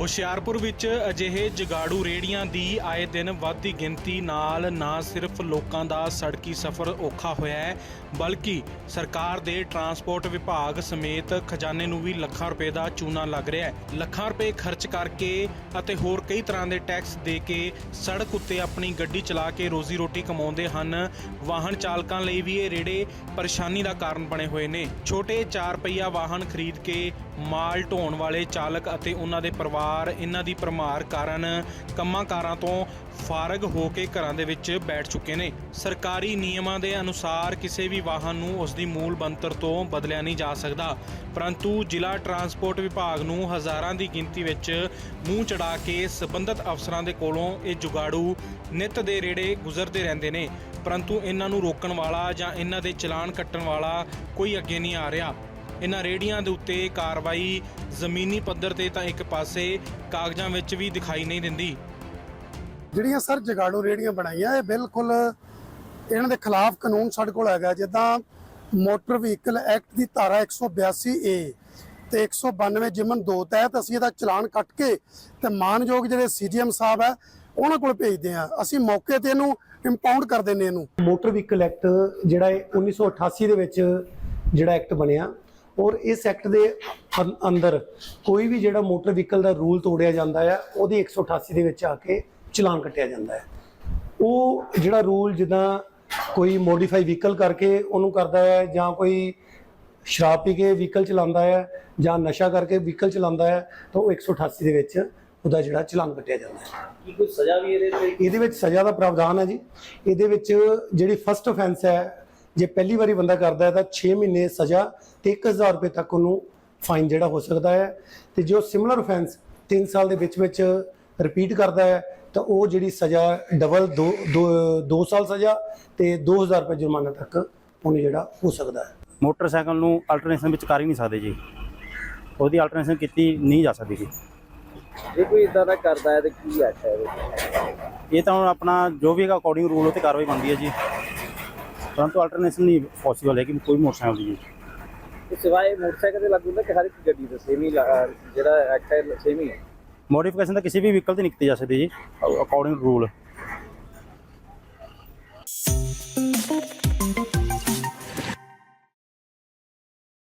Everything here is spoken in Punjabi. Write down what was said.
ਹੁਸ਼ਿਆਰਪੁਰ ਵਿੱਚ ਅਜਿਹੇ ਜਗਾੜੂ ਰੇੜੀਆਂ ਦੀ ਆਏ ਦਿਨ ਵੱਧਦੀ ਗਿਣਤੀ ਨਾਲ ਨਾ ਸਿਰਫ ਲੋਕਾਂ ਦਾ ਸੜਕੀ ਸਫ਼ਰ ਔਖਾ ਹੋਇਆ ਹੈ, ਬਲਕਿ ਸਰਕਾਰ ਦੇ ਟਰਾਂਸਪੋਰਟ ਵਿਭਾਗ ਸਮੇਤ ਖਜ਼ਾਨੇ ਨੂੰ ਵੀ ਲੱਖਾਂ ਰੁਪਏ ਦਾ ਚੂਨਾ ਲੱਗ ਰਿਹਾ ਹੈ। ਲੱਖਾਂ ਰੁਪਏ ਖਰਚ ਕਰਕੇ ਅਤੇ ਹੋਰ ਕਈ ਤਰ੍ਹਾਂ ਦੇ ਟੈਕਸ ਦੇ ਕੇ ਸੜਕ ਉੱਤੇ ਆਪਣੀ ਗੱਡੀ ਚਲਾ ਕੇ ਰੋਜ਼ੀ ਰੋਟੀ ਕਮਾਉਂਦੇ ਹਨ, ਵਾਹਨ ਚਾਲਕਾਂ ਲਈ ਵੀ ਇਹ ਰੇੜੇ ਪਰੇਸ਼ਾਨੀ ਦਾ ਕਾਰਨ ਬਣੇ ਹੋਏ ਨੇ। ਛੋਟੇ 4 ਪਹੀਆ ਵਾਹਨ ਖਰੀਦ ਕੇ ਮਾਲ ਢੋਣ ਵਾਲੇ ਚਾਲਕ ਅਤੇ ਉਹਨਾਂ ਦੇ ਪਰਿਵਾਰ ਇਹਨਾਂ ਦੀ ਪਰਮਾਰ ਕਾਰਨ ਕੰਮਾਂ ਕਾਰਾਂ ਤੋਂ ਫਾਰਗ ਹੋ ਕੇ ਘਰਾਂ ਦੇ ਵਿੱਚ ਬੈਠ ਚੁੱਕੇ ਨੇ। ਸਰਕਾਰੀ ਨਿਯਮਾਂ ਦੇ ਅਨੁਸਾਰ ਕਿਸੇ ਵੀ ਵਾਹਨ ਨੂੰ ਉਸ ਦੀ ਮੂਲ ਬਣਤਰ ਤੋਂ ਬਦਲਿਆ ਨਹੀਂ ਜਾ ਸਕਦਾ। ਪਰੰਤੂ ਜ਼ਿਲ੍ਹਾ ਟਰਾਂਸਪੋਰਟ ਵਿਭਾਗ ਨੂੰ ਹਜ਼ਾਰਾਂ ਦੀ ਗਿਣਤੀ ਵਿੱਚ ਮੂੰਹ ਚੜਾ ਕੇ ਸਬੰਧਤ ਅਫਸਰਾਂ ਦੇ ਕੋਲੋਂ ਇਹ ਜੁਗਾੜੂ ਨਿਤ ਦੇ ਰੇੜੇ ਗੁਜ਼ਰਦੇ ਰਹਿੰਦੇ ਨੇ। ਪਰੰਤੂ ਇਹਨਾਂ ਨੂੰ ਰੋਕਣ ਵਾਲਾ ਜਾਂ ਇਹਨਾਂ ਦੇ ਚਲਾਨ ਕੱਟਣ ਵਾਲਾ ਕੋਈ ਅੱਗੇ ਨਹੀਂ ਆ ਰਿਹਾ। ਇਹਨਾਂ ਰੇੜੀਆਂ ਦੇ ਉੱਤੇ ਕਾਰਵਾਈ ਜ਼ਮੀਨੀ ਪੱਧਰ ਤੇ ਤਾਂ ਇੱਕ ਪਾਸੇ ਕਾਗਜ਼ਾਂ ਵਿੱਚ ਵੀ ਦਿਖਾਈ ਨਹੀਂ ਦਿੰਦੀ। ਜਿਹੜੀਆਂ ਸਰ ਜਗਾੜੂ ਰੇੜੀਆਂ ਬਣਾਈਆਂ ਇਹ ਬਿਲਕੁਲ ਇਹਨਾਂ ਦੇ ਖਿਲਾਫ ਕਾਨੂੰਨ ਸਾਡੇ ਕੋਲ ਹੈਗਾ। ਜਿੱਦਾਂ ਮੋਟਰ ਵਹੀਕਲ ਐਕਟ ਦੀ ਧਾਰਾ 182 ਏ ਤੇ 192 ਜਿਮਨ 2 ਤਹਿਤ ਅਸੀਂ ਇਹਦਾ ਚਲਾਨ ਕੱਟ ਕੇ ਤੇ ਮਾਨਯੋਗ ਜਿਹੜੇ ਸੀਜੀਐਮ ਸਾਹਿਬ ਹੈ ਉਹਨਾਂ ਕੋਲ ਭੇਜਦੇ ਆ ਅਸੀਂ ਮੌਕੇ ਤੇ ਇਹਨੂੰ ਇੰਪਾਊਂਡ ਕਰ ਦਿੰਦੇ ਇਹਨੂੰ। ਮੋਟਰ ਵਹੀਕਲ ਐਕਟ ਜਿਹੜਾ ਹੈ 1988 ਦੇ ਵਿੱਚ ਜਿਹੜਾ ਐਕਟ ਬਣਿਆ ਔਰ ਇਸ ਐਕਟ ਦੇ ਅੰਦਰ ਕੋਈ ਵੀ ਜਿਹੜਾ ਮੋਟਰ ਵਹੀਕਲ ਦਾ ਰੂਲ ਤੋੜਿਆ ਜਾਂਦਾ ਹੈ ਉਹਦੀ 188 ਦੇ ਵਿੱਚ ਆ ਕੇ ਚਲਾਨ ਕੱਟਿਆ ਜਾਂਦਾ ਹੈ। ਉਹ ਜਿਹੜਾ ਰੂਲ ਜਿੱਦਾਂ ਕੋਈ ਮੋਡੀਫਾਈ ਵਹੀਕਲ ਕਰਕੇ ਉਹਨੂੰ ਕਰਦਾ ਹੈ ਜਾਂ ਕੋਈ ਸ਼ਰਾਬ ਪੀ ਕੇ ਵਹੀਕਲ ਚਲਾਉਂਦਾ ਹੈ ਜਾਂ ਨਸ਼ਾ ਕਰਕੇ ਵਹੀਕਲ ਚਲਾਉਂਦਾ ਹੈ ਤਾਂ ਉਹ 188 ਦੇ ਵਿੱਚ ਉਹਦਾ ਜਿਹੜਾ ਚਲਾਨ ਕੱਟਿਆ ਜਾਂਦਾ ਹੈ। ਕੀ ਕੋਈ ਸਜ਼ਾ ਵੀ ਇਹਦੇ ਤੇ? ਇਹਦੇ ਵਿੱਚ ਸਜ਼ਾ ਦਾ ਪ੍ਰਾਵਧਾਨ ਹੈ ਜੀ। ਇਹਦੇ ਵਿੱਚ ਜਿਹੜੀ ਫਸਟ ਅਫੈਂਸ ਹੈ ਜੇ ਪਹਿਲੀ ਵਾਰੀ ਬੰਦਾ ਕਰਦਾ ਹੈ ਤਾਂ 6 ਮਹੀਨੇ ਸਜ਼ਾ ਤੇ 1000 ਰੁਪਏ ਤੱਕ ਉਹਨੂੰ ਫਾਈਨ ਜਿਹੜਾ ਹੋ ਸਕਦਾ ਹੈ। ਤੇ ਜੋ ਸਿਮਿਲਰ ਅਫੈਂਸ 3 ਸਾਲ ਦੇ ਵਿੱਚ ਵਿੱਚ ਰਿਪੀਟ ਕਰਦਾ ਹੈ ਤਾਂ ਉਹ ਜਿਹੜੀ ਸਜ਼ਾ ਡਬਲ 2 2 ਸਾਲ ਸਜ਼ਾ ਤੇ 2000 ਰੁਪਏ ਜੁਰਮਾਨਾ ਤੱਕ ਉਹਨੂੰ ਜਿਹੜਾ ਹੋ ਸਕਦਾ ਹੈ। ਮੋਟਰਸਾਈਕਲ ਨੂੰ ਅਲਟਰਨੇਸ਼ਨ ਵਿੱਚ ਕਰ ਹੀ ਨਹੀਂ ਸਕਦੇ ਜੀ। ਉਹਦੀ ਅਲਟਰਨੇਸ਼ਨ ਕੀਤੀ ਨਹੀਂ ਜਾ ਸਕਦੀ ਜੀ। ਜੇ ਕੋਈ ਇਦਾਂ ਦਾ ਕਰਦਾ ਹੈ ਤੇ ਕੀ ਆਖਿਆ ਇਹ ਤਾਂ ਹੁਣ ਆਪਣਾ ਜੋ ਵੀ ਹੈਗਾ ਅਕੋਰਡਿੰਗ ਰੂਲ ਉਹ ਤੇ ਕਾਰਵਾਈ ਬਣਦੀ ਹੈ ਜੀ। ਪਰੰਤੂ ਅਲਟਰਨੇਸ਼ਨ ਨਹੀਂ ਪੋਸੀਬਲ ਹੈ ਕਿ ਕੋਈ ਮੋਟਰਸਾਈਕਲ ਦੀ ਤੇ ਸਿਵਾਏ ਮੋਟਰਸਾਈਕਲ ਦੇ ਲੱਗੂ ਨਾ ਕਿ ਹਰ ਇੱਕ ਗੱਡੀ ਦਾ ਸੇਮ ਹੀ ਲਾ- ਜਿਹੜਾ ਐਕਟ ਹੈ ਸੇਮ ਹੀ ਹੈ। ਮੋਡੀਫਿਕੇਸ਼ਨ ਤਾਂ ਕਿਸੇ ਵੀ ਵਹੀਕਲ ਤੇ ਨਹੀਂ ਕੀਤੀ ਜਾ ਸਕਦੀ ਜੀ ਅਕੋਰਡਿੰਗ ਰੂਲ